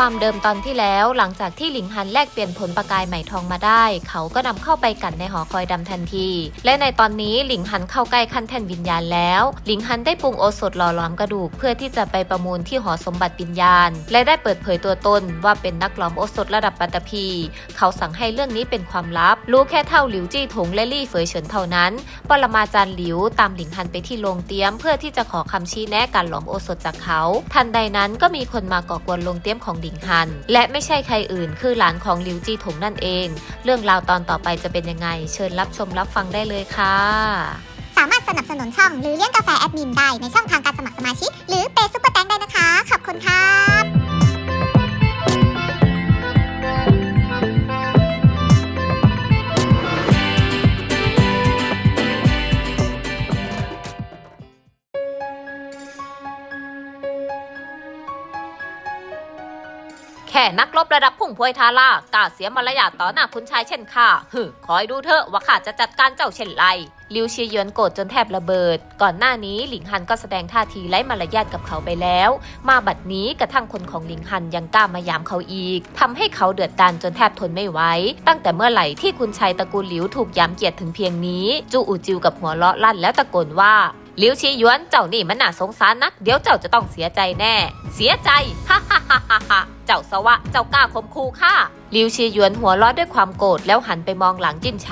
ความเดิมตอนที่แล้วหลังจากที่หลิงฮันแลกเปลี่ยนผลประกายไหม่ทองมาได้ เขาก็นำเข้าไปกันในหอคอยดำทันที และในตอนนี้หลิงฮันเข้าใกล้ขั้นแท่นวิญญาณแล้ว หลิงฮันได้ปรุงโอสถหล่อหลอมกระดูกเพื่อที่จะไปประมูลที่หอสมบัติวิญญาณ และได้เปิดเผยตัวตนว่าเป็นนักหลอมโอสถระดับปัตตภีเขาสั่งให้เรื่องนี้เป็นความลับ รู้แค่เท่าหลิวจี้ถงและลี่เฟยเฉินเท่านั้น ปรมาจารย์หลิวตามหลิงฮันไปที่โรงเตี้ยม เพื่อที่จะขอคำชี้แนะการหลอมโอสถจากเขา ทันใดนั้นก็มีคนมาก่อกวนโรงเตี้ยมของลิงฮัน และไม่ใช่ใครอื่น คือหลานของลิวจีถงนั่นเอง เรื่องราวตอนต่อไปจะเป็นยังไง เชิญรับชมรับฟังได้เลยค่ะ สามารถสนับสนุนช่อง หรือเลี้ยงกาแฟแอดมินได้ในช่องทางการสมัครสมาชิก หรือเปซุปเปอร์แตงได้ แค่นักรบระดับพุ่งพวยทาร่ากล้าเสียมารยาทต่อหน้าคุณชายเช่นข้าฮึคอยดูเถอะว่าข้าจะจัดการเจ้าเช่นไรลิวเชียเยวนโกรธจนแทบระเบิด ก่อนหน้านี้หลิงฮันก็แสดงท่าทีไร้มารยาทกับเขาไปแล้ว มาบัดนี้กระทั่งคนของหลิงฮันยังกล้ามายามเขาอีกทำให้เขาเดือดดานจนแทบทนไม่ไหว ตั้งแต่เมื่อไหร่ที่คุณชายตระกูลหลิวถูกย้ำเกียดถึงเพียงนี้ จูอูจิวกับหัวเราะลั่นแล้วตะโกนว่า หลิวชีหยวนเจ้านี่มันน่าสงสารนัก เดี๋ยวเจ้าจะต้องเสียใจแน่ เสียใจฮ่าฮ่าฮ่าฮ่าเจ้าสวะเจ้ากล้าข่มขู่ข้าลิวชีหยวนหัวเราะด้วยความโกรธแล้วหันไปมองหลังจิ้นไฉ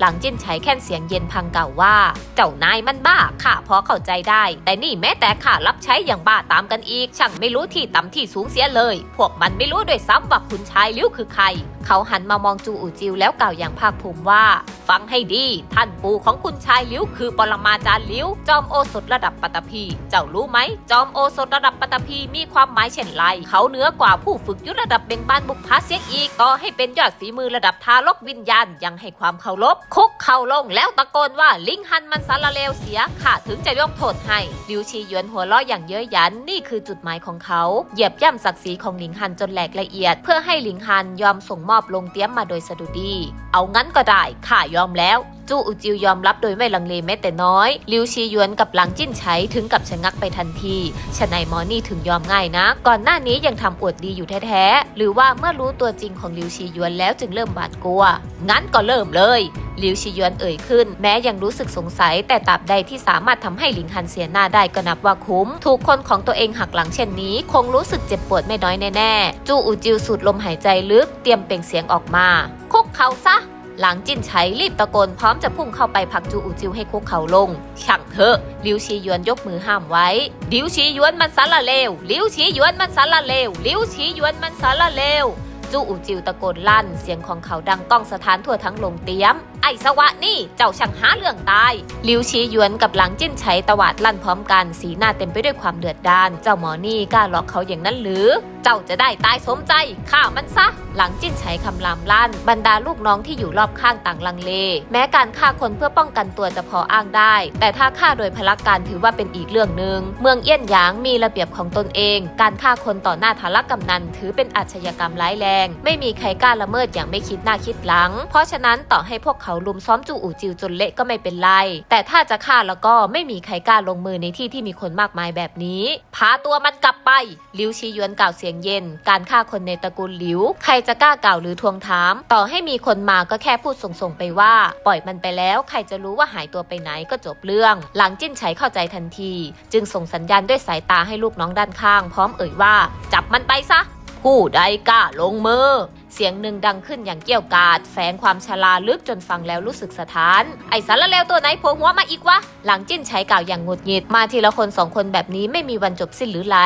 หลังจิ้นไฉแค่นเสียงเย็นพังเก่าว่า เจ้านายมันบ้าข้าพอเข้าใจได้ แต่นี่แม้แต่ข้ารับใช้อย่างบ้าตามกันอีก ช่างไม่รู้ที่ต่ำที่สูงเสียเลย พวกมันไม่รู้ด้วยซ้ำว่าคุณชายลิวคือใคร เขาหันมามองจูอูจิวแล้วกล่าวอย่างภาคภูมิว่า ฟังให้ดี ท่านปู่ของคุณชายลิวคือปรมาจารย์ลิวจอมโอสถระดับปัตตภีเจ้ารู้ไหม จอมโอสถระดับปัตตภีมีความหมายเช่นไร เขาเหนือกว่าผู้ฝึกยุทธระดับเบ่งบานบุกพาเสียอีกต่อให้เป็นยอดฝีมือระดับทารกวิญญาณยังให้ความเคารพคุกเข่าลงแล้วตะโกนว่าลิงฮันมันสารเลวเสียข้าถึงจะยกโทษให้ลิวชีหยวนหัวเราะอย่างเย้ยหยันนี่คือจุดหมายของเขา เหยียบย่ำศักดิ์ศรีของลิงฮันจนแหลกละเอียด เพื่อให้ลิงฮันยอมส่งมอบลงเตี้ยมมาโดยสะดุดี เอางั้นก็ได้ข้ายอมแล้ว จูอูจิวยอมรับโดยไม่ลังเลแม้แต่น้อยลิวชียวนกับหลังจิ้นไฉถึงกับชะงักไปทันทีฉะไหนมอนี่ถึงยอมง่ายนะ ก่อนหน้านี้ยังทำอวดดีอยู่แท้ๆหรือว่าเมื่อรู้ตัวจริงของลิวชียวนแล้วจึงเริ่มหวาดกลัว งั้นก็เริ่มเลยลิวชียวนเอ่ยขึ้น แม้ยังรู้สึกสงสัย แต่ตราบใดที่สามารถทำให้หลิงฮันเสียหน้าได้ก็นับว่าคุ้ม ถูกคนของตัวเองหักหลังเช่นนี้ คงรู้สึกเจ็บปวดไม่น้อยแน่ๆ จูอูจิวสูดลมหายใจลึก เตรียมเปล่งเสียงออกมา คุกเขาซะ หลังจิ้นไฉรีบตะโกนพร้อมจะพุ่งเข้าไปผลักจูอูจิวให้คุกเข่าลง ช่างเถอะลิวชีหยวนยกมือห้ามไว้ลิวชีหยวนมันสารเลวลิวชีหยวนมันสารเลวลิวชีหยวนมันสารเลวจูอูจิวตะโกนลั่น เสียงของเขาดังก้องสถานทั่วทั้งโรงเตี้ยม ไอ้สวะนี่ เจ้าช่างหาเรื่องตาย ลิวชีหยวนกับหลังจิ้นไฉตวาดลั่นพร้อมกัน สีหน้าเต็มไปด้วยความเดือดดาล เจ้าหมอนี่กล้าหลอกเขาอย่างนั้นหรือ เจ้าจะได้ตายสมใจฆ่ามันซะ หลังจิ้นไฉคำรามลั่น บรรดาลูกน้องที่อยู่รอบข้างต่างลังเล แม้การฆ่าคนเพื่อป้องกันตัวจะพออ้างได้ แต่ถ้าฆ่าโดยพละการถือว่าเป็นอีกเรื่องหนึ่งเมืองเอี้ยนหยางมีระเบียบของตนเอง การฆ่าคนต่อหน้าทารกำนันถือเป็นอาชญากรรมร้ายแรง ไม่มีใครกล้าละเมิดอย่างไม่คิดหน้าคิดหลัง เพราะฉะนั้นต่อให้พวกเขาลุมซ้อมจูอู่จิวจนเละก็ไม่เป็นไร แต่ถ้าจะฆ่าแล้วก็ไม่มีใครกล้าลงมือในที่ที่มีคนมากมายแบบนี้ พาตัวมันกลับไป ลิวชียวนกล่าวเสียงเย็นการฆ่าคนในตระกูลหลิว ใครจะกล้ากล่าวหรือทวงถาม ต่อให้มีคนมาก็แค่พูดส่งๆไปว่า ปล่อยมันไปแล้วใครจะรู้ว่าหายตัวไปไหนก็จบเรื่อง หลังจิ้นไฉเข้าใจทันที จึงส่งสัญญาณด้วยสายตาให้ลูกน้องด้านข้าง พร้อมเอ่ยว่า จับมันไปซะผู้ใดกล้าลงมือ เสียงหนึ่งดังขึ้นอย่างเกี่ยวกาด แฝงความชราลึกจนฟังแล้วรู้สึกสะท้าน ไอ้สารเลวตัวไหนโผล่หัวมาอีกวะ หลังจิ้นใช้กล่าวอย่างงุดหงิด มาทีละคนสองคนแบบนี้ไม่มีวันจบสิ้นหรือไร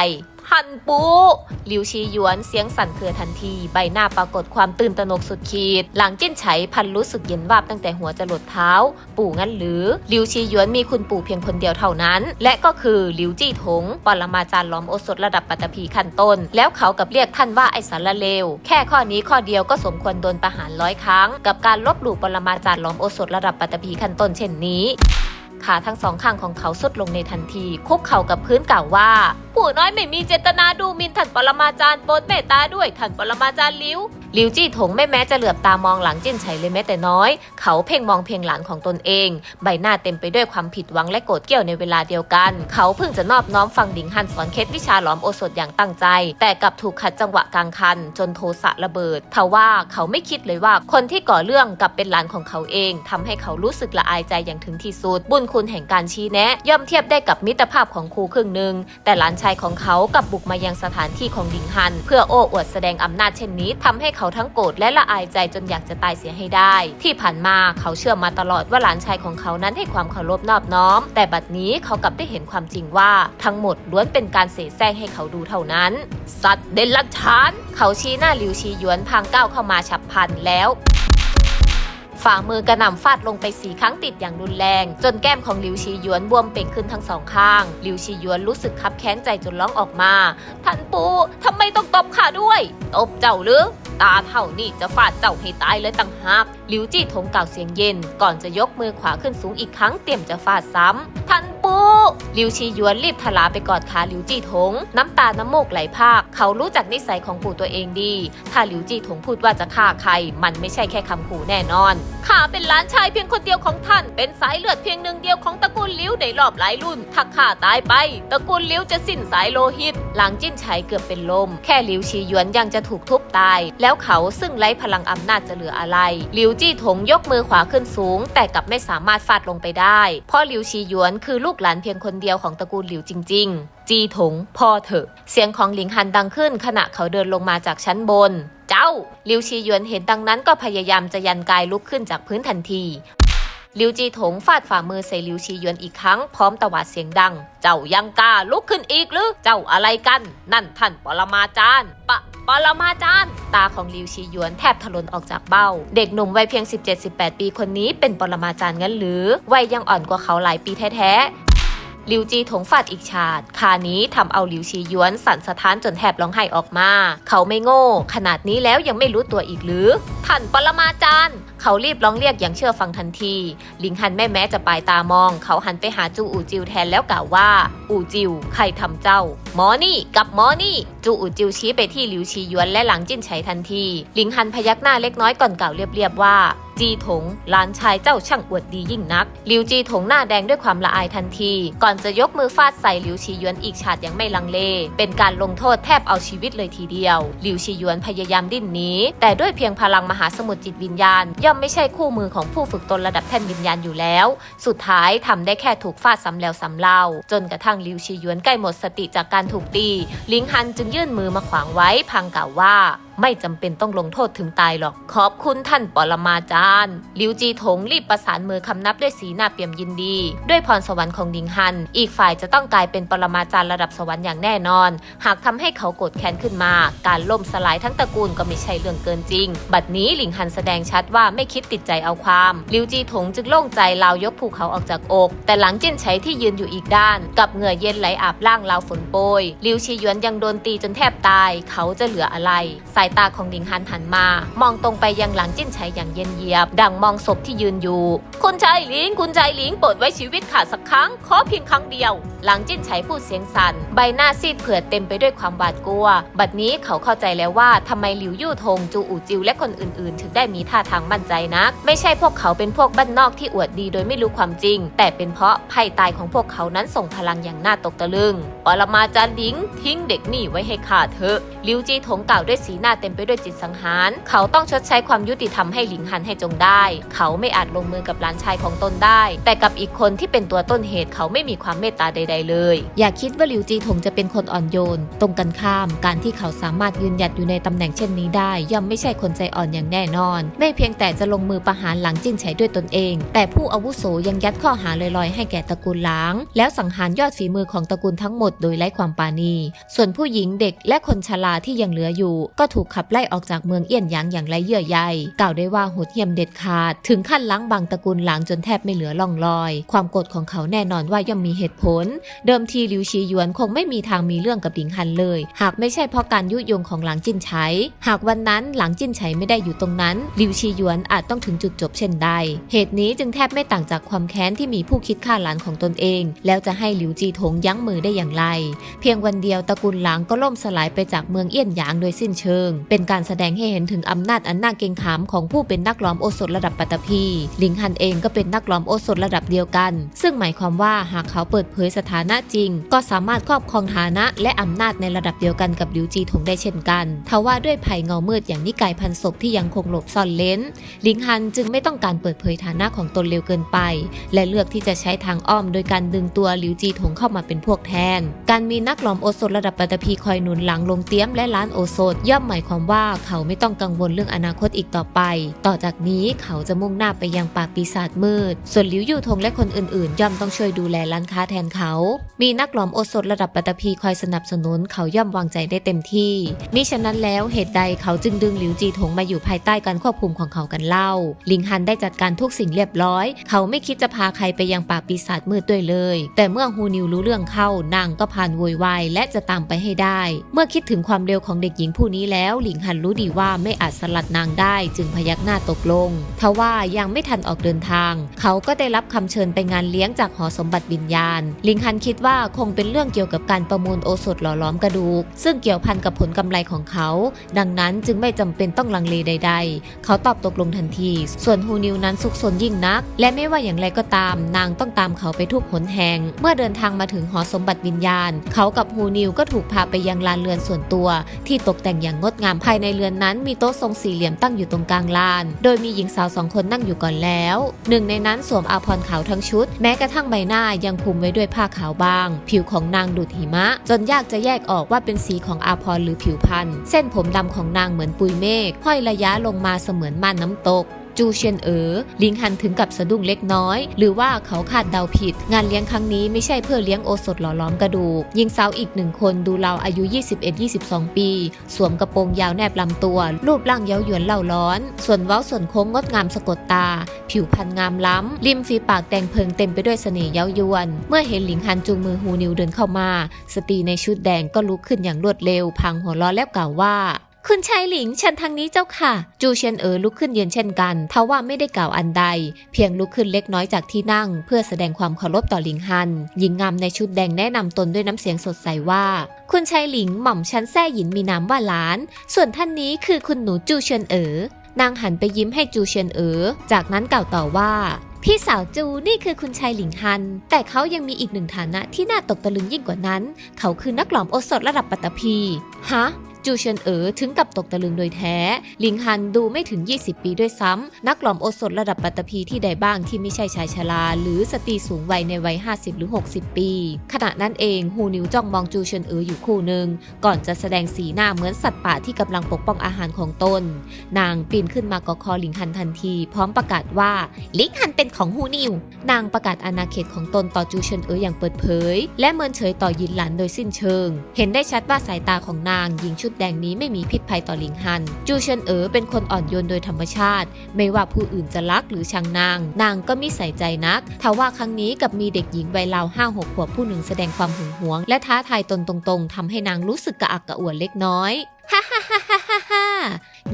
พันปูหลิวชีหยวนเสียงสั่นเครือทันที ใบหน้าปรากฏความตื่นตระหนกสุดขีด หลังจิ้นไฉพันรู้สึกเย็นวาบตั้งแต่หัวจรดเท้า ปู่งั้นหรือหลิวชีหยวนมีคุณปู่เพียงคนเดียวเท่านั้น และก็คือหลิวจี้ถงปรมาจารย์ล้อมโอสถระดับปัตตภีขั้นต้น แล้วเขากับเรียกท่านว่าไอสารเลว แค่ข้อนี้ข้อเดียวก็สมควรโดนประหารร้อยครั้ง กับการลบหลู่ปรมาจารย์ล้อมโอสถระดับปัตตภีขั้นต้นเช่นนี้ ขาทั้งสองข้างของเขาสุดลงในทันทีคุกเข่ากับพื้นกล่าวว่าผู้น้อยไม่มีเจตนาดู ท่านปรมาจารย์โปรดเมตตาด้วยท่านปรมาจารย์ลิวลิวจี้ถงไม่แม้จะเหลือบตามองหลังจิ้นไฉเลยแม้แต่น้อย เขาเพ่งมองเพียงหลานของตนเอง ใบหน้าเต็มไปด้วยความผิดหวังและโกรธเกรี้ยวในเวลาเดียวกัน เขาเพิ่งจะนอบน้อมฟังดิงฮันสอนเคล็ดวิชาหลอมโอสถอย่างตั้งใจ แต่กลับถูกขัดจังหวะกลางคัน จนโทสะระเบิดทว่าเขาไม่คิดเลยว่าคนที่ก่อเรื่องกลับเป็นหลานของเขาเองทำให้เขารู้สึกละอายใจอย่างถึงที่สุด บุญคุณแห่งการชี้แนะ ย่อมเทียบได้กับมิตรภาพของครูครึ่งหนึ่งแต่หลานชายของเขากลับบุกมายังสถานที่ของดิงฮัน เพื่อโอ้อวดแสดงอำนาจเช่นนี้ทำให้เขาทั้งโกรธและละอายใจจนอยากจะตายเสียให้ได้ ที่ผ่านมาเขาเชื่อมาตลอดว่าหลานชายของเขานั้นให้ความเคารพนอบน้อม แต่บัดนี้เขากลับได้เห็นความจริงว่า ทั้งหมดล้วนเป็นการเสแสร้งให้เขาดูเท่านั้น สัตว์เดรัจฉาน เขาชี้หน้าหลิวชีหยวนพางก้าวเข้ามาฉับพลันแล้ว ฝ่ามือกระหน่ำฟาดลงไปสีครั้งติดอย่างรุนแรง จนแก้มของหลิวชีหยวนบวมเป่งขึ้นทั้งสองข้างหลิวชีหยวนรู้สึกคับแค้นใจจนร้องออกมาท่านปูทำไมต้องตบข้าด้วยตบเจ้าหรือตาเท่านี่จะฟาดเจ้าให้ตายเลยต่างหากหลิวจี้ถงกล่าวเสียงเย็น ก่อนจะยกมือขวาขึ้นสูงอีกครั้งเตรียมจะฟาดซ้ำท่าน ลิวชีหยวนรีบทลาไปกอดขาหลิวจีถง น้ำตาน้ำมูกไหลพาก เขารู้จักนิสัยของปู่ตัวเองดี ถ้าหลิวจีถงพูดว่าจะฆ่าใคร มันไม่ใช่แค่คำขู่แน่นอนข้าเป็นหลานชายเพียงคนเดียวของท่าน เป็นสายเลือดเพียงหนึ่งเดียวของตระกูลลิวในรอบหลายรุ่น ถ้าข้าตายไป ตระกูลลิวจะสิ้นสายโลหิต หลังจิ้นไฉเกือบเป็นลม แค่หลิวชีหยวนยังจะถูกทุบตาย แล้วเขาซึ่งไร้พลังอำนาจจะเหลืออะไรหลิวจี้ถงยกมือขวาขึ้นสูง แต่กลับไม่สามารถฟาดลงไปได้ เพราะหลิวชีหยวนคือลูกหลานเพียงคนเดียวของตระกูลหลิวจริง ๆ จีถงพ่อเถอะ เสียงของหลิงฮันดังขึ้น ขณะเขาเดินลงมาจากชั้นบน เจ้าหลิวชีหยวนเห็นดังนั้นก็พยายามจะยันกายลุกขึ้นจากพื้นทันทีลิวจีถงฟาดฝ่ามือใส่ลิวชีหยวนอีกครั้งพร้อมตวาดเสียงดัง เจ้ายังกล้าลุกขึ้นอีกหรือ เจ้าอะไรกัน นั่นท่านปรมาจารย์ ปะปรมาจารย์ ตาของลิวชีหยวนแทบถลนออกจากเบ้า เด็กหนุ่มวัยเพียง 17-18 ปีคนนี้เป็นปรมาจารย์งั้นหรือ วัยยังอ่อนกว่าเขาหลายปีแท้ๆ ลิวจีถงฟาดอีกฉาดคานี้ทำเอาหลิวชียวนสั่นสะท้านจนแทบร้องไห้ออกมา เขาไม่โง่ ขนาดนี้แล้วยังไม่รู้ตัวอีกหรือ ท่านปรมาจารย์ เขารีบร้องเรียกอย่างเชื่อฟังทันที ลิงฮันแม่แม้จะปลายตามอง เขาหันไปหาจูอูจิวแทนแล้วกล่าวว่า อูจิว ใครทำเจ้า หมอนี่ กับหมอนี่ จูอูจิวชี้ไปที่หลิวชียวนและหลังจิ้นไฉทันที ลิงฮันพยักหน้าเล็กน้อยก่อนกล่าวเรียบๆว่า จีถงหลานชายเจ้าช่างอวดดียิ่งนักหลิวจีถงหน้าแดงด้วยความละอายทันที ก่อนจะยกมือฟาดใส่หลิวชีหยวนอีกฉาดอย่างไม่ลังเล เป็นการลงโทษแทบเอาชีวิตเลยทีเดียวหลิวชีหยวนพยายามดิ้นหนีแต่ด้วยเพียงพลังมหาสมุทรจิตวิญญาณ ย่อมไม่ใช่คู่มือของผู้ฝึกตนระดับแท่นวิญญาณอยู่แล้ว สุดท้ายทำได้แค่ถูกฟาดซ้ำแล้วซ้ำเล่า จนกระทั่งหลิวชีหยวนใกล้หมดสติจากการถูกตีลิงฮันจึงยื่นมือมาขวางไว้พังกล่าวว่า ไม่จำเป็นต้องลงโทษถึงตายหรอก ขอบคุณท่านปรมาจารย์ลิวจีถงรีบประสานมือคำนับด้วยสีหน้าเปี่ยมยินดี ด้วยพรสวรรค์ของดิงฮัน อีกฝ่ายจะต้องกลายเป็นปรมาจารย์ระดับสวรรค์อย่างแน่นอน หากทำให้เขาโกรธแค้นขึ้นมา การล่มสลายทั้งตระกูลก็ไม่ใช่เรื่องเกินจริง บัดนี้หลิงฮันแสดงชัดว่าไม่คิดติดใจเอาความลิวจีถงจึงโล่งใจลาวยกภูเขาออกจากอก แต่หลังจิ้นใช้ที่ยืนอยู่อีกด้าน กับเหงื่อเย็นไหลอาบล่างราวฝนโปรยลิวชีหยวนยังโดนตีจนแทบตาย เขาจะเหลืออะไร สายตาของดิงฮันหันมา มองตรงไปยังหลังจิ้นชัยอย่างเย็นเยียบ ดังมองศพที่ยืนอยู่ คุณชายหลิง คุณชายหลิงโปรดไว้ชีวิตข้าสักครั้ง ขอเพียงครั้งเดียว หลังจิ้นชัยพูดเสียงสั่น ใบหน้าซีดเผือดเต็มไปด้วยความหวาดกลัว บัดนี้เขาเข้าใจแล้วว่าทำไมหลิวยู่ทงจูอู่จิวและคนอื่นๆ ถึงได้มีท่าทางมั่นใจนัก ไม่ใช่พวกเขาเป็นพวกบ้านนอกที่อวดดีโดยไม่รู้ความจริง แต่เป็นเพราะภัยตายของพวกเขานั้นส่งพลังอย่างน่าตกตะลึงปรมาจารย์หลิง ทิ้งเด็กนี่ไว้ให้ข้าเถอะหลิวจีถงกล่าวด้วยสีหน้าเต็มไปด้วยจิตสังหาร เขาต้องชดใช้ความยุติธรรมให้หลิงฮันให้จงได้ เขาไม่อาจลงมือกับหลานชายของตนได้ แต่กับอีกคนที่เป็นตัวต้นเหตุเขาไม่มีความเมตตาใด ๆ เลย อย่าคิดว่าหลิวจีถงจะเป็นคนอ่อนโยน ตรงกันข้าม การที่เขาสามารถยืนหยัดอยู่ในตำแหน่งเช่นนี้ได้ ย่อมไม่ใช่คนใจอ่อนอย่างแน่นอน ไม่เพียงแต่จะลงมือประหารหลังจิ้นไฉด้วยตนเอง แต่ผู้อาวุโสยังยัดข้อหาลอยๆ ให้แก่ตระกูลหลาง แล้วสังหารยอดฝีมือของตระกูลทั้งหมดโดยไร้ความปราณีส่วนผู้หญิงเด็กและคนชราาที่ยังเหลืออยู่ ก็ถูกูกขับไล่ออกจากเมืองเอี้ยนหยางอย่างไรเยื่อใยกล่าวได้ว่าโหดเหี้ยมเด็ดขาด ถึงขั้นล้างบางตระกูลหลางจนแทบไม่เหลือล่องรอย ความโกรธของเขาแน่นอนว่าย่อมมีเหตุผล เดิมทีหลิวชีหยวนคงไม่มีทางมีเรื่องกับหลิงฮันเลย หากไม่ใช่เพราะการยุยงของหลางจินไฉหากวันนั้นหลางจินไฉไม่ได้อยู่ตรงนั้นหลิวชีหยวนอาจต้องถึงจุดจบเช่นใด เหตุนี้จึงแทบไม่ต่างจากความแค้นที่มีผู้คิดฆ่าหลานของตนเอง แล้วจะให้หลิวจีถงยั้งมือได้อย่างไร เพียงวันเดียวตระกูลหลางก็ล่มสลายไปจากเมืองเอี้ยนหยางโดยสิ้นเชิงเป็นการแสดงให้เห็นถึงอำนาจอันน่าเกรงขามของผู้เป็นนักล้อมโอสถระดับปัตตภีหลิงฮันเองก็เป็นนักล้อมโอสถระดับเดียวกัน ซึ่งหมายความว่าหากเขาเปิดเผยสถานะจริง ก็สามารถครอบครองฐานะและอำนาจในระดับเดียวกันกับหลิวจีถงได้เช่นกันทว่าด้วยภัยเงามืดอย่างนิกายพันศพที่ยังคงหลบซ่อนเลนหลิงฮันจึงไม่ต้องการเปิดเผยฐานะของตนเร็วเกินไป และเลือกที่จะใช้ทางอ้อมโดยการดึงตัวหลิวจีถงเข้ามาเป็นพวกแทน การมีนักหลอมโอสถระดับปัตตภีคอยหนุนหลังลงเตี้ยมและล้านโอสถย่อมหมายความว่าเขาไม่ต้องกังวลเรื่องอนาคตอีกต่อไป ต่อจากนี้เขาจะมุ่งหน้าไปยังป่าปีศาจมืด ส่วนหลิวยู่ทงและคนอื่นๆ ย่อมต้องช่วยดูแลร้านค้าแทนเขา มีนักหลอมโอสถระดับปัตตภีคอยสนับสนุนเขาย่อมวางใจได้เต็มที่มิฉะนั้นแล้วเหตุใดเขาจึงดึงหลิวจีถงมาอยู่ภายใต้การควบคุมของเขากันเล่า ลิงฮันได้จัดการทุกสิ่งเรียบร้อย เขาไม่คิดจะพาใครไปยังป่าปีศาจมืดด้วยเลย แต่เมื่อฮูนิวรู้เรื่องเข้านางก็พานโวยวายและจะตามไปให้ได้ เมื่อคิดถึงความเร็วของเด็กหญิงผู้นี้แล้วหลิงฮันรู้ดีว่าไม่อาจสลัดนางได้จึงพยักหน้าตกลงทว่ายังไม่ทันออกเดินทาง เขาก็ได้รับคำเชิญไปงานเลี้ยงจากหอสมบัติวิญญาณ หลิงฮันคิดว่าคงเป็นเรื่องเกี่ยวกับการประมูลโอสถหล่อล้อมกระดูก ซึ่งเกี่ยวพันกับผลกำไรของเขา ดังนั้นจึงไม่จำเป็นต้องลังเลใด ๆ เขาตอบตกลงทันที ส่วนฮูนิวนั้นสุกสนยิ่งนัก และไม่ว่าอย่างไรก็ตาม นางต้องตามเขาไปทุกหนแห่ง เมื่อเดินทางมาถึงหอสมบัติวิญญาณ เขากับฮูนิวก็ถูกพาไปยังลานเรือนส่วนตัว ที่ตกแต่งอย่างงดงามภายในเรือนนั้นมีโต๊ะทรงสี่เหลี่ยมตั้งอยู่ตรงกลางลาน โดยมีหญิงสาวสองคนนั่งอยู่ก่อนแล้วหนึ่งในนั้นสวมอาภรณ์ขาวทั้งชุด แม้กระทั่งใบหน้ายังคลุมไว้ด้วยผ้าขาวบาง ผิวของนางดูดหิมะ จนยากจะแยกออกว่าเป็นสีของอาภรณ์หรือผิวพรรณเส้นผมดำของนางเหมือนปุยเมฆห้อยระยะลงมาเสมือนม่านน้ำตก จูเชียนเอ๋อลิงฮันถึงกับสะดุ้งเล็กน้อย หรือว่าเขาคาดเดาผิด งานเลี้ยงครั้งนี้ไม่ใช่เพื่อเลี้ยงโอสถหล่อล้อมกระดูกหญิงสาวอีกหนึ่งคนดูเราอายุ 21-22 ปี สวมกระโปรงยาวแนบลำตัว รูปร่างเย้ายวนเล่าร้อน ส่วนเว้าส่วนโค้งงดงามสะกดตา ผิวพรรณงามล้ำ ริมฝีปากแดงเพิงเต็มไปด้วยเสน่ห์เย้ายวน เมื่อเห็นหลิงฮันจูงมือฮูนิวเดินเข้ามา สตรีในชุดแดงก็ลุกขึ้นอย่างรวดเร็ว พังหัวเราะแล้วกล่าวว่า คุณชายหลิงเชิญทางนี้เจ้าค่ะ จูเชียนเอ๋อลุกขึ้นยืนเช่นกันทว่าไม่ได้กล่าวอันใด เพียงลุกขึ้นเล็กน้อยจากที่นั่ง เพื่อแสดงความเคารพต่อหลิงฮัน หญิงงามในชุดแดงแนะนำตนด้วยน้ำเสียงสดใสว่า คุณชายหลิงหม่อมชั้นแซ่หยินมีนามว่าหลาน ส่วนท่านนี้คือคุณหนูจูเชียนเอ๋อนางหันไปยิ้มให้จูเชียนเอ๋อจากนั้นกล่าวต่อว่าพี่สาวจูนี่คือคุณชายหลิงฮัน แต่เขายังมีอีกหนึ่งฐานะที่น่าตกตะลึงยิ่งกว่านั้น เขาคือนักหลอมโอสถระดับปัตตภี ฮะ จูเชียนเอ๋อถึงกับตกตะลึงโดยแท้ หลิงฮันดูไม่ถึง 20 ปีด้วยซ้ำนักหลอมโอสถระดับปัตตภีที่ใดบ้างที่ไม่ใช่ชายชราหรือสตรีสูงวัยในวัย 50 หรือ 60 ปี ขณะนั้นเองฮูนิวจ้องมองจูเชียนเอ๋ออยู่คู่หนึ่ง ก่อนจะแสดงสีหน้าเหมือนสัตว์ป่าที่กำลังปกป้องอาหารของตน นางปีนขึ้นมากอคอหลิงฮันทันที พร้อมประกาศว่าหลิงฮันเป็นของฮูนิว นางประกาศอาณาเขตของตนต่อจูเชินเอ๋ออย่างเปิดเผย และเมินเฉยต่อยินหลันโดยสิ้นเชิง เห็นได้ชัดว่าสายตาของนางหญิงชุดแดงนี้ไม่มีพิษภัยต่อหลิงฮัน จูเฉินเอ๋อเป็นคนอ่อนโยนโดยธรรมชาติ ไม่ว่าผู้อื่นจะรักหรือชังนาง นางก็ไม่ใส่ใจนักทว่าครั้งนี้กับมีเด็กหญิงวัยราวห้าหกขวบผู้หนึ่งแสดงความหึงหวง และท้าทายตนตรงๆทำให้นางรู้สึกกระอักกระอ่วนเล็กน้อยฮ่าฮ่าฮ่าฮ่า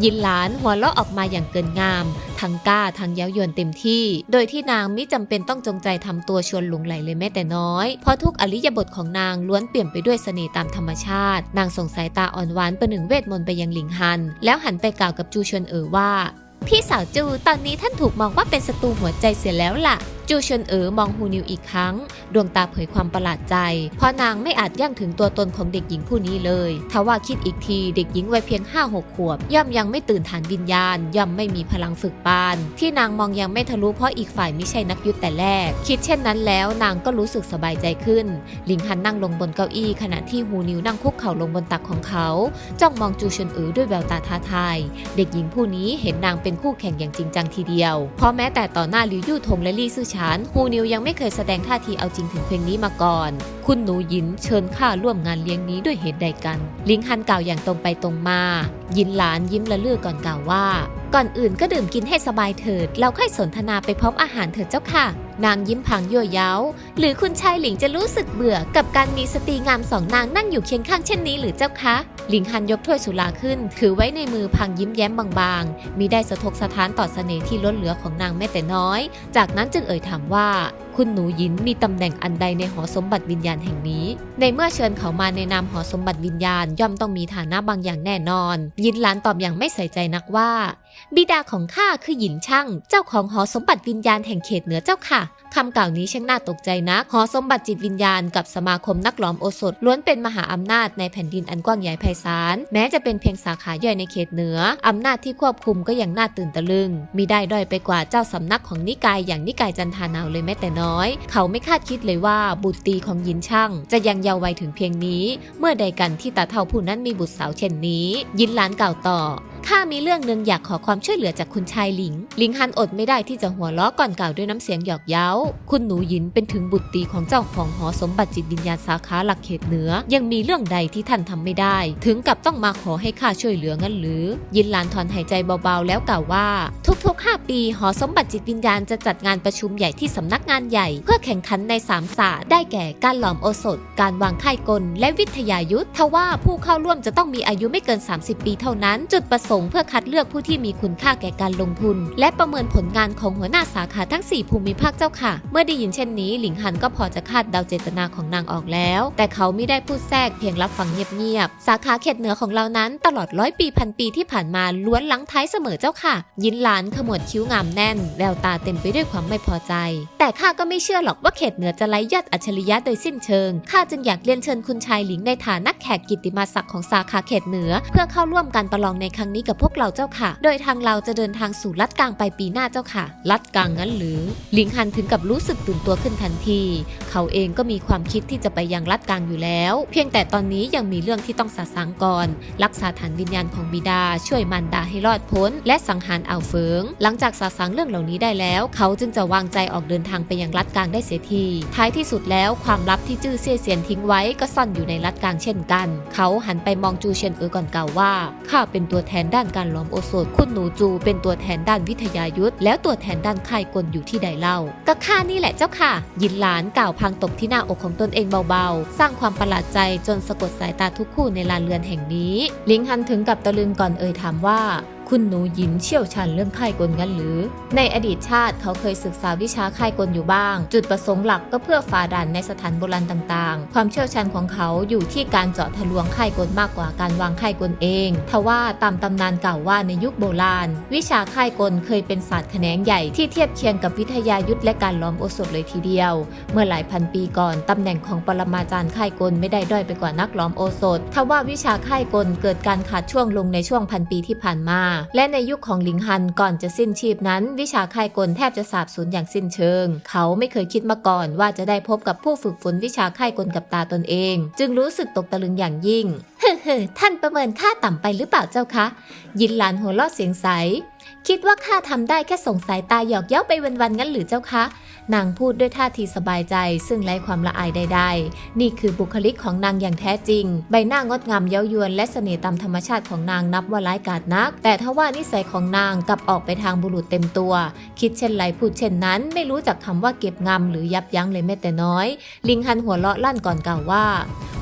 ยินหลานหัวเราะออกมาอย่างเกินงาม ทั้งกล้าทั้งเย้ายวนเต็มที่ โดยที่นางมิจำเป็นต้องจงใจทำตัวชวนหลงไหลเลยแม้แต่น้อย เพราะทุกอริยบทของนางล้วนเปลี่ยนไปด้วยเสน่ห์ตามธรรมชาติ นางส่งสายตาอ่อนหวานประหนึ่งเวทมนต์ไปยังหลิงฮัน แล้วหันไปกล่าวกับจูชวนเอ๋อว่า พี่สาวจูตอนนี้ท่านถูกมองว่าเป็นศัตรูหัวใจเสียแล้วล่ะ จูเชินเอ๋อมองฮูนิวอีกครั้ง ดวงตาเผยความประหลาดใจ เพราะนางไม่อาจยั่งถึงตัวตนของเด็กหญิงผู้นี้เลยทว่าคิดอีกทีเด็กหญิงวัยเพียง5-6ขวบ ย่อมยังไม่ตื่นฐานวิญญาณ ย่อมไม่มีพลังฝึกปาน ที่นางมองยังไม่ทะลุเพราะอีกฝ่ายไม่ใช่นักยุทธแต่แรก คิดเช่นนั้นแล้วนางก็รู้สึกสบายใจขึ้น ลิงฮันนั่งลงบนเก้าอี้ขณะที่ฮูนิวนั่งคุกเข่าลงบนตักของเขาจ้องมองจูเชินเอ๋อด้วยแววตาท้าทายเด็กหญิงผู้นี้เห็นนางเป็นคู่แข่งอย่างจริงจังทีเดียวเพราะแม้แต่ต่อหน้าลิวยู่ทงและลี่ซื่อฉานฮูนิวยังไม่เคยแสดงท่าทีเอาจริงถึงเพลงนี้มาก่อน คุณหนูยินเชิญข้าร่วมงานเลี้ยงนี้ด้วยเหตุใดกัน ลิงฮันกล่าวอย่างตรงไปตรงมา ยินหลานยิ้มละเลือก่อนกล่าวว่า ก่อนอื่นก็ดื่มกินให้สบายเถิดเราค่อยสนทนาไปพร้อมอาหารเถิดเจ้าค่ะ นางยิ้มพังยั่วเย้า หรือคุณชายหลิงจะรู้สึกเบื่อ กับการมีสตรีงามสองนางนั่งอยู่เคียงข้างเช่นนี้หรือเจ้าคะ หลิงฮันยกถ้วยสุราขึ้น ถือไว้ในมือพังยิ้มแย้มบางๆ มีได้สะทกสะท้านต่อเสน่ห์ที่ล้นเหลือของนางแม้แต่น้อย จากนั้นจึงเอ่ยถามว่า คุณหนูหยินมีตำแหน่งอันใดในหอสมบัติวิญญาณแห่งนี้ ในเมื่อเชิญเขามาในนามหอสมบัติวิญญาณย่อมต้องมีฐานะบางอย่างแน่นอน ยินหลานตอบอย่างไม่ใส่ใจนักว่า บิดาของข้าคือหยินช่าง เจ้าของหอสมบัติวิญญาณแห่งเขตเหนือเจ้าค่ะ คำกล่าวนี้ช่างน่าตกใจนักหอสมบัติจิตวิญญาณกับสมาคมนักหลอมโอสถล้วนเป็นมหาอำนาจในแผ่นดินอันกว้างใหญ่ไพศาล แม้จะเป็นเพียงสาขาย่อยในเขตเหนือ อำนาจที่ควบคุมก็ยังน่าตื่นตะลึง มีได้ด้อยไปกว่าเจ้าสำนักของนิกายอย่างนิกายจันทานาวเลยแม้แต่น้อย เขาไม่คาดคิดเลยว่าบุตรตีของหยินช่าง จะยังเยาว์วัยถึงเพียงนี้ เมื่อใดกันที่ตาเท่าผู้นั้นมีบุตรสาวเช่นนี้ยินหลานกล่าวต่อข้ามีเรื่องหนึ่งอยากขอความช่วยเหลือจากคุณชายหลิง หลิงฮันอดไม่ได้ที่จะหัวเราะก่อนกล่าวด้วยน้ำเสียงหยอกเย้าคุณหนูหยินเป็นถึงบุตรตีของเจ้าของหอสมบัติจิตวิญญาณสาขาหลักเขตเหนือ ยังมีเรื่องใดที่ท่านทำไม่ได้ ถึงกับต้องมาขอให้ข้าช่วยเหลืองั้นหรือ ยินหลานถอนหายใจเบาๆ แล้วกล่าวว่า ทุกๆ 5 ปีหอสมบัติจิตวิญญาณจะจัดงานประชุมใหญ่ที่สำนักงานใหญ่ เพื่อแข่งขันในสามศาสตร์ได้แก่การหลอมโอสถ การวางค่ายกล และวิทยายุทธทว่าผู้เข้าร่วมจะต้องมีอายุไม่เกิน 30 ปีเท่านั้น จุดประสงค์เพื่อคัดเลือกผู้ที่มีคุณค่าแก่การลงทุน และประเมินผลงานของหัวหน้าสาขาทั้ง 4 ภูมิภาคเจ้าค่ะเมื่อได้ยินเช่นนี้หลิงฮันก็พอจะคาดเดาเจตนาของนางออกแล้ว แต่เขาไม่ได้พูดแทรกเพียงรับฟังเงียบๆ สาขาเขตเหนือของเรานั้นตลอดร้อยปีพันปีที่ผ่านมาล้วนหลังท้ายเสมอเจ้าค่ะ ยินหลานขมวดคิ้วงามแน่น แววตาเต็มไปด้วยความไม่พอใจ แต่ข้าก็ไม่เชื่อหรอกว่าเขตเหนือจะไร้ยอดอัจฉริยะโดยสิ้นเชิง ข้าจึงอยากเรียนเชิญคุณชายหลิงในฐานะแขกกิติมาศักดิ์ของสาขาเขตเหนือ เพื่อเข้าร่วมการประลองในครั้งนี้กับพวกเราเจ้าค่ะ โดยทางเราจะเดินทางสู่ลัดกลางไปลายปีหน้าเจ้าค่ะ ลัดกลางงั้นหรือ หลิงฮันถึงกับรู้สึกตื่นตัวขึ้นทันที เขาเองก็มีความคิดที่จะไปยังลัดกลางอยู่แล้ว เพียงแต่ตอนนี้ยังมีเรื่องที่ต้องสะสางก่อน รักษาฐานวิญญาณของบิดา ช่วยมันดาให้รอดพ้น และสังหารเอาเฟิง หลังจากสะสางเรื่องเหล่านี้ได้แล้ว เขาจึงจะวางใจออกเดินทางไปยังลัดกลางได้เสียที ท้ายที่สุดแล้วความลับที่จื้อเซี่ยเซียนทิ้งไว้ก็ซ่อนอยู่ในลัดกลางเช่นกัน เขาหันไปมองจูเชียนเอ๋อก่อนกล่าวว่าข้าเป็นตัวแทนด้านการล้อมโอโซนคุณหนูจู เป็นตัวแทนด้านวิทยายุทธแล้วตัวแทนด้านค่ายกลอยู่ที่ใดเล่าก็ข้านี่แหละเจ้าค่ะ ยินหลานกล่าวพังตบที่หน้าอกของตนเองเบาๆ สร้างความประหลาดใจจนสะกดสายตาทุกคู่ในลานเรือนแห่งนี้ ลิงฮันถึงกับตะลึงก่อนเอ่ยถามว่า คุณหนูหยินเชี่ยวชาญเรื่องค่ายกลงั้นหรือ ในอดีตชาติเขาเคยศึกษาวิชาค่ายกลอยู่บ้าง จุดประสงค์หลักก็เพื่อฝ่าด่านในสถานโบราณต่างๆ ความเชี่ยวชาญของเขาอยู่ที่การเจาะทะลวงค่ายกลมากกว่าการวางค่ายกลเอง ทว่าตามตำนานกล่าวว่าในยุคโบราณ วิชาค่ายกลเคยเป็นศาสตร์แขนงใหญ่ที่เทียบเคียงกับวิทยายุทธและการล้อมโอสถเลยทีเดียว เมื่อหลายพันปีก่อนตำแหน่งของปรมาจารย์ค่ายกลไม่ได้ด้อยไปกว่านักล้อมโอสถทว่าวิชาค่ายกลเกิดการขาดช่วงลงในช่วงพันปีที่ผ่านมาและในยุคของหลิงฮันก่อนจะสิ้นชีพนั้น วิชาคายกลแทบจะสาบสูญอย่างสิ้นเชิง เขาไม่เคยคิดมาก่อนว่าจะได้พบกับผู้ฝึกฝนวิชาคายกลกับตาตนเอง จึงรู้สึกตกตะลึงอย่างยิ่งเฮ้อท่านประเมินค่าต่ำไปหรือเปล่าเจ้าคะ ยินหลานหัวเราะเสียงใส คิดว่าข้าทำได้แค่ส่งสายตาหยอกเย้าไปวันๆงั้นหรือเจ้าคะ นางพูดด้วยท่าทีสบายใจ ซึ่งไร้ความละอายใดๆ นี่คือบุคลิกของนางอย่างแท้จริง ใบหน้างดงามเย้ายวนและเสน่ห์ตามธรรมชาติของนางนับว่าร้ายกาจนัก แต่ทว่านิสัยของนางกลับออกไปทางบุรุษเต็มตัว คิดเช่นไรพูดเช่นนั้น ไม่รู้จักคำว่าเก็บงำหรือยับยั้งเลยแม้แต่น้อย ลิงฮันหัวเราะลั่นก่อนกล่าวว่า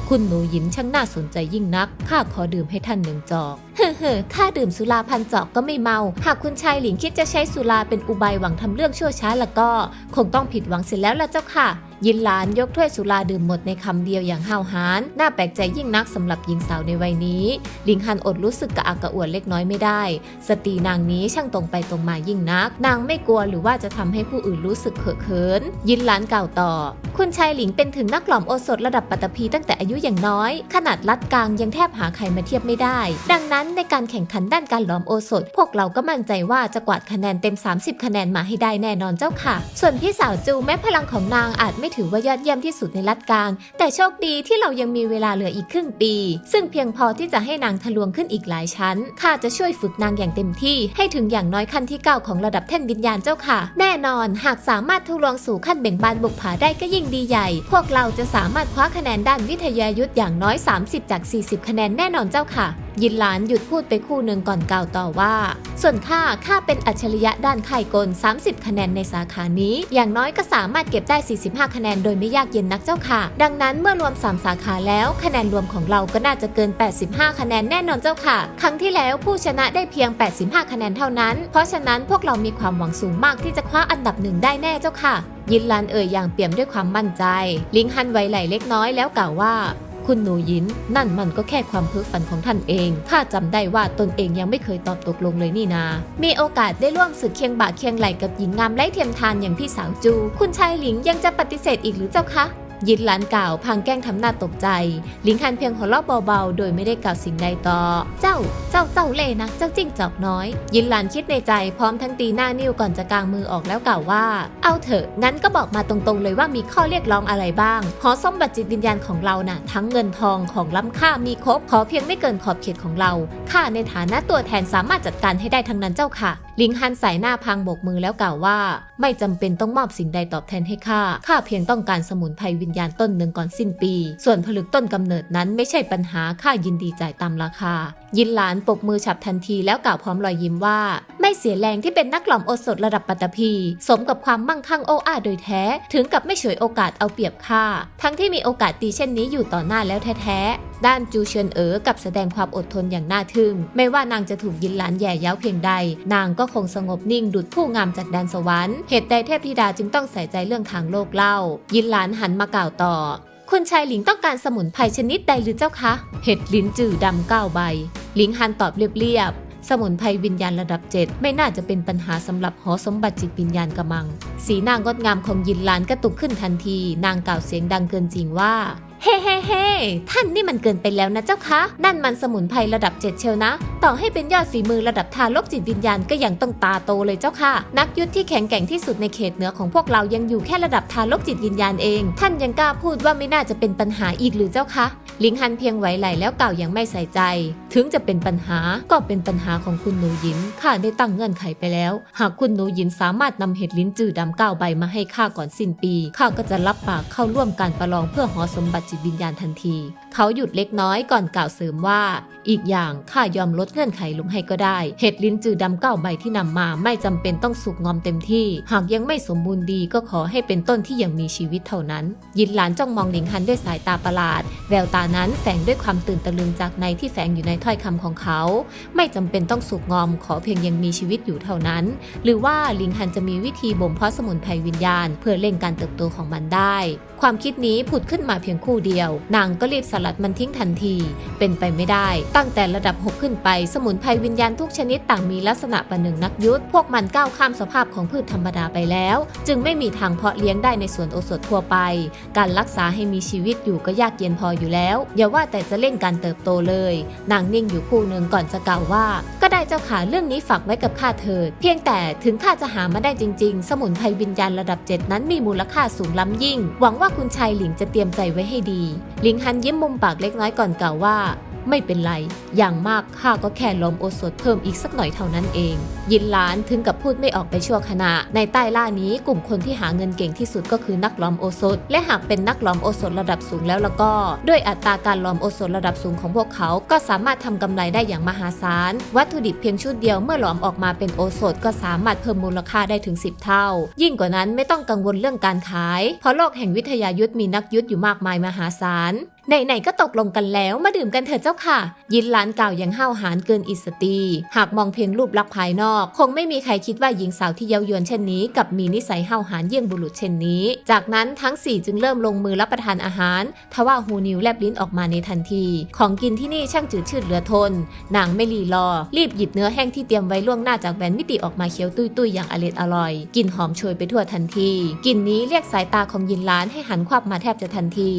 คุณหนูหยินช่างน่าสนใจยิ่งนักข้าขอดื่มให้ท่านหนึ่งจอกเฮ้อข้าดื่มสุราพันจอกก็ไม่เมา หากคุณชายหลิงคิดจะใช้สุราเป็นอุบายหวังทำเรื่องชั่วช้าล้วก็ คงต้องผิดหวังเสียแล้วล่ะเจ้าค่ะ ยินหลานยกถ้วยสุราดื่มหมดในคำเดียวอย่างห้าวหาญน่าแปลกใจยิ่งนักสำหรับหญิงสาวในวัยนี้ ลิงฮันอดรู้สึกกระอักกระอ่วนเล็กน้อยไม่ได้ สตรีนางนี้ช่างตรงไปตรงมายิ่งนัก นางไม่กลัวหรือว่าจะทำให้ผู้อื่นรู้สึกเขอะเขิน ยินหลานกล่าวต่อ คุณชายหลิงเป็นถึงนักหล่อมโอสถระดับปัตตภีตั้งแต่อายุอย่างน้อย ขนาดลัดกลางยังแทบหาใครมาเทียบไม่ได้ ดังนั้นในการแข่งขันด้านการหลอมโอสถ พวกเราก็มั่นใจว่าจะกวาดคะแนนเต็ม 30 คะแนนมาให้ได้แน่นอนเจ้าค่ะ ส่วนพี่สาวจูแม้พลังของนางอาจไม่ถือว่ายอดเยี่ยมที่สุดในรัฐกลาง แต่โชคดีที่เรายังมีเวลาเหลืออีกครึ่งปี ซึ่งเพียงพอที่จะให้นางทะลวงขึ้นอีกหลายชั้น ข้าจะช่วยฝึกนางอย่างเต็มที่ ให้ถึงอย่างน้อยขั้นที่ 9 ของระดับแท่นวิญญาณเจ้าค่ะ แน่นอน หากสามารถทะลวงสู่ขั้นเบ่งบานบุกผาได้ก็ยิ่งดีใหญ่ พวกเราจะสามารถคว้าคะแนนด้านวิทยายุทธอย่างน้อย 30 จาก 40 คะแนนแน่นอนเจ้าค่ะ ยินหลานหยุดพูดไปคู่หนึ่งก่อนกล่าวต่อว่า ส่วนข้าข้าเป็นอัจฉริยะด้านไข่กล 30 คะแนนในสาขานี้ อย่างน้อยก็สามารถเก็บได้ 45 คะแนนโดยไม่ยากเย็นนักเจ้าค่ะ ดังนั้นเมื่อรวม 3 สาขาแล้วคะแนนรวมของเราก็น่าจะเกิน 85 คะแนนแน่นอนเจ้าค่ะ ครั้งที่แล้วผู้ชนะได้เพียง 85 คะแนนเท่านั้น เพราะฉะนั้นพวกเรามีความหวังสูงมากที่จะคว้าอันดับหนึ่งได้แน่เจ้าค่ะ ยินลานเอ่ยอย่างเปี่ยมด้วยความมั่นใจ ลิงฮันไวไหลเล็กน้อยแล้วกล่าวว่า คุณหนูยิน นั่นมันก็แค่ความเพ้อฝันของท่านเอง ข้าจำได้ว่าตนเองยังไม่เคยตอบตกลงเลยนี่นา มีโอกาสได้ร่วมศึกเคียงบ่าเคียงไหลกับหญิงงามไร้เทียมทานอย่างพี่สาวจู คุณชายหลิงยังจะปฏิเสธอีกหรือเจ้าคะ ยินหลานกล่าวพลางแกล้งทำหน้าตกใจ ลิงคันเพียงหัวเราะเบาๆ โดยไม่ได้กล่าวสิ่งใดต่อ เจ้า เจ้าเจ้าเล่นะเจ้าจิ้งจอกน้อย ยินหลานคิดในใจพร้อมทั้งตีหน้านิ้วก่อนจะกางมือออกแล้วกล่าวว่า เอาเถอะ งั้นก็บอกมาตรงๆเลยว่ามีข้อเรียกร้องอะไรบ้าง หอสมบัติจิตวิญญาณของเราน่ะ ทั้งเงินทองของล้ำค่ามีครบขอเพียงไม่เกินขอบเขตของเราข้าในฐานะตัวแทนสามารถจัดการให้ได้ทั้งนั้นเจ้าค่ะลิงฮันสายหน้าพังโบกมือแล้วกล่าวว่า ไม่จำเป็นต้องมอบสิ่งใดตอบแทนให้ข้า ข้าเพียงต้องการสมุนไพรวิญญาณต้นหนึ่งก่อนสิ้นปี ส่วนผลึกต้นกำเนิดนั้นไม่ใช่ปัญหา ข้ายินดีจ่ายตามราคา ยินหลานปรบมือฉับทันทีแล้วกล่าวพร้อมรอยยิ้มว่า ไม่เสียแรงที่เป็นนักหล่อมโอสถระดับปัตภีสมกับความมั่งคั่งโอ้อาโดยแท้ ถึงกับไม่เฉยโอกาสเอาเปรียบข้าทั้งที่มีโอกาสดีเช่นนี้อยู่ต่อหน้าแล้วแท้ๆด้านจูเชียนเอ๋อกับแสดงความอดทนอย่างน่าทึ่ง ไม่ว่านางจะถูกยินหลานแย่เย้าเพียงใด นางก็คงสงบนิ่งดุดผู้งามจากแดนสวรรค์เหตุใดเทพธิดาจึงต้องใส่ใจเรื่องทางโลกเล่า ยินหลานหันมากล่าวต่อ คุณชายหลิงต้องการสมุนไพรชนิดใดหรือเจ้าคะ เห็ดลิ้นจือดำเก้าใบ หลิงฮันตอบเรียบๆ สมุนไพรวิญญาณระดับ7ไม่น่าจะเป็นปัญหาสำหรับหอสมบัติจิตวิญญาณกระมัง สีหน้างดงามของยินหลานกระตุกขึ้นทันที นางกล่าวเสียงดังเกินจริงว่า เฮ้เฮ้เฮ้ท่านนี่มันเกินไปแล้วนะเจ้าคะ นั่นมันสมุนไพรระดับเจ็ดเชียวนะ ต่อให้เป็นยอดฝีมือระดับทารกจิตวิญญาณก็ยังต้องตาโตเลยเจ้าค่ะ นักยุทธที่แข็งแกร่งที่สุดในเขตเหนือของพวกเรายังอยู่แค่ระดับทารกจิตวิญญาณเอง ท่านยังกล้าพูดว่าไม่น่าจะเป็นปัญหาอีกหรือเจ้าคะลิงฮันเพียงไหวไหลแล้วเก่าอย่างไม่ใส่ใจ ถึงจะเป็นปัญหาก็เป็นปัญหาของคุณหนูหยินข้าได้ตั้งเงื่อนไขไปแล้ว หากคุณหนูหยินสามารถนำเห็ดลิ้นจือดำเก้าใบมาให้ข้าก่อนสิ้นปีข้าก็จะรับปากเข้าร่วมการประลองเพื่อหอสมบัติจิตวิญญาณทันที เขาหยุดเล็กน้อยก่อนกล่าวเสริมว่า อีกอย่างข้ายอมลดเงื่อนไขลงให้ก็ได้ เห็ดลิ้นจือดำเก้าใบที่นำมาไม่จำเป็นต้องสุกงอมเต็มที่ หากยังไม่สมบูรณ์ดีก็ขอให้เป็นต้นที่ยังมีชีวิตเท่านั้น ยินหลานจ้องมองหลิงฮันด้วยสายตาประหลาด แววตานั้นแฝงด้วยความตื่นตะลึงจากในที่แฝงอยู่ในถ้อยคำของเขา ไม่จำเป็นต้องสุกงอมขอเพียงยังมีชีวิตอยู่เท่านั้น หรือว่าลิงฮันจะมีวิธีบ่มเพาะสมุนไพรวิญญาณ เพื่อเร่งการเติบโตของมันได้ ความคิดนี้ผุดขึ้นมาเพียงคู่เดียว นางก็รีบสลัดมันทิ้งทันที เป็นไปไม่ได้ ตั้งแต่ระดับ 6 ขึ้นไป สมุนไพรวิญญาณทุกชนิดต่างมีลักษณะประหนึ่งนักยุทธพวกมันก้าวข้ามสภาพของพืชธรรมดาไปแล้ว จึงไม่มีทางเพาะเลี้ยงได้ในสวนโอสถทั่วไป การรักษาให้มีชีวิตอยู่ก็ยากเย็นพออยู่แล้ว อย่าว่าแต่จะเล่นการเติบโตเลย นางนิ่งอยู่คู่หนึ่งก่อนจะกล่าวว่า ก็ได้เจ้าขาเรื่องนี้ฝากไว้กับข้าเถิด เพียงแต่ถึงข้าจะหามาได้จริง ๆ สมุนไพรวิญญาณระดับ 7 นั้นมีมูลค่าสูงล้ำยิ่ง หวังว่าคุณชายหลิงจะเตรียมใจไว้ให้ดี หลิงฮันยิ้มมุมปากเล็กน้อยก่อนกล่าวว่า ไม่เป็นไร อย่างมากข้าก็แค่ล้มโอสถเพิ่มอีกสักหน่อยเท่านั้นเอง ยินหลานถึงกับพูดไม่ออกไปชั่วขณะ ในใต้ล่านี้กลุ่มคนที่หาเงินเก่งที่สุดก็คือนักล้อมโอสถ และหากเป็นนักล้อมโอสถระดับสูงแล้วแล้วก็ ด้วยอัตราการล้อมโอสถระดับสูงของพวกเขา ก็สามารถทำกำไรได้อย่างมหาศาล วัตถุดิบเพียงชุดเดียวเมื่อหลอมออกมาเป็นโอสถก็สามารถเพิ่มมูลค่าได้ถึง 10 เท่า ยิ่งกว่านั้นไม่ต้องกังวลเรื่องการขาย เพราะโลกแห่งวิทยายุทธมีนักยุทธอยู่มากมายมหาศาล ไหนๆก็ตกลงกันแล้วมาดื่มกันเถอะเจ้าค่ะ ยินหลานกล่าวย่างห้าวหาญเกินอิสตี หากมองเพียงรูปลักษณ์ภายนอก คงไม่มีใครคิดว่าหญิงสาวที่เย้ายวนเช่นนี้ กับมีนิสัยห้าวหาญเยี่ยงบุรุษเช่นนี้ จากนั้นทั้งสี่จึงเริ่มลงมือรับประทานอาหาร ทว่าฮูนิวแลบลิ้นออกมาในทันที ของกินที่นี่ช่างจืดชืดเหลือทน นางไม่รีรอ รีบหยิบเนื้อแห้งที่เตรียมไว้ล่วงหน้าจากแบนมิติออกมาเคี้ยวตุ้ยๆอย่างอร็ดอร่อยกลิ่นหอมโชยไปทั่วทันทีกลิ่นนี้เรียกสายตาของยินหลานให้หันควับมาแทบจะทันที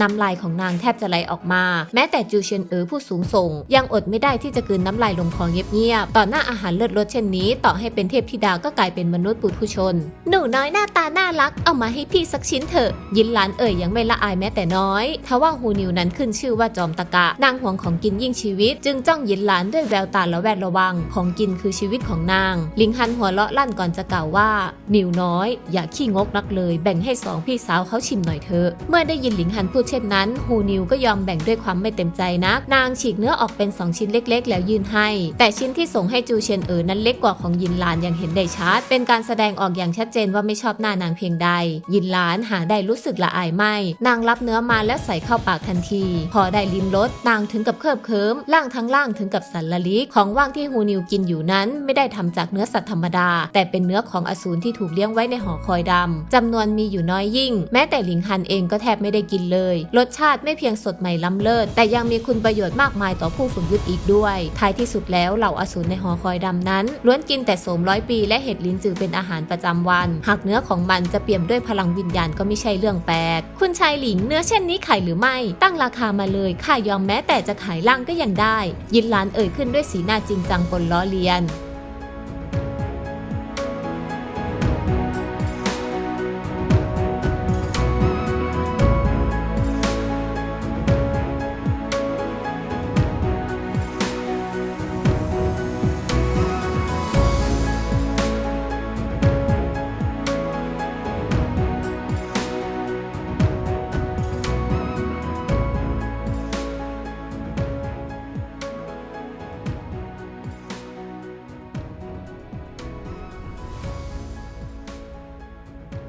น้ำลายของนางแทบจะไหลออกมา แม้แต่จูเชียนเอ๋อผู้สูงส่ง ยังอดไม่ได้ที่จะกลืนน้ำลายลงคอเงียบๆ ต่อหน้าอาหารเลิศรสเช่นนี้ ต่อให้เป็นเทพธิดาก็กลายเป็นมนุษย์ปุถุชน หนูน้อยหน้าตาน่ารัก เอามาให้พี่สักชิ้นเถอะ ยินหลานเอ่ยยังไม่ละอายแม้แต่น้อยทว่าฮูนิวนั้นขึ้นชื่อว่าจอมตะกะ นางห่วงของกินยิ่งชีวิต จึงจ้องยินหลานด้วยแววตาละแวดระวัง ของกินคือชีวิตของนาง ลิงฮันหัวเราะลั่นก่อนจะกล่าวว่า นิวน้อย อย่าขี้งกนักเลย แบ่งให้สองพี่สาวเขาชิมหน่อยเถอะ เมื่อได้ยินหลิงฮันพูดเช่นนั้นฮูนิวก็ยอมแบ่งด้วยความไม่เต็มใจนัก นางฉีกเนื้อออกเป็นสองชิ้นเล็ก ๆ แล้วยื่นให้ แต่ชิ้นที่ส่งให้จูเชนเอ๋อนั้นเล็กกว่าของยินหลานอย่างเห็นได้ชัด เป็นการแสดงออกอย่างชัดเจนว่าไม่ชอบหน้านางเพียงใด ยินหลานหาได้รู้สึกละอายไม่ นางรับเนื้อมาแล้วใส่เข้าปากทันที พอได้ลิ้มรสนางถึงกับเคลิบเคิมล่างทั้งล่างถึงกับสันละลิกของว่างที่ฮูนิวกินอยู่นั้น ไม่ได้ทำจากเนื้อสัตว์ธรรมดา แต่เป็นเนื้อของอสูรที่ถูกเลี้ยงไว้ในหอคอยดำจำนวนมีอยู่น้อยยิ่ง แม้แต่หลิงฮันเองก็แทบไม่ได้กินเลย รสชาติไม่เพียงสดใหม่ล้ำเลิศ แต่ยังมีคุณประโยชน์มากมายต่อผู้ฝึกยุทธอีกด้วย ท้ายที่สุดแล้วเหล่าอสูรในหอคอยดำนั้นล้วนกินแต่โสมร้อยปี และเห็ดลิ้นจือเป็นอาหารประจำวัน หากเนื้อของมันจะเปี่ยมด้วยพลังวิญญาณก็ไม่ใช่เรื่องแปลก คุณชายหลิงเนื้อเช่นนี้ขายหรือไม่ ตั้งราคามาเลยข้ายอมแม้แต่จะขายล่างก็ยังได้ ยินหลานเอ่ยขึ้นด้วยสีหน้าจริงจังปนล้อเลียน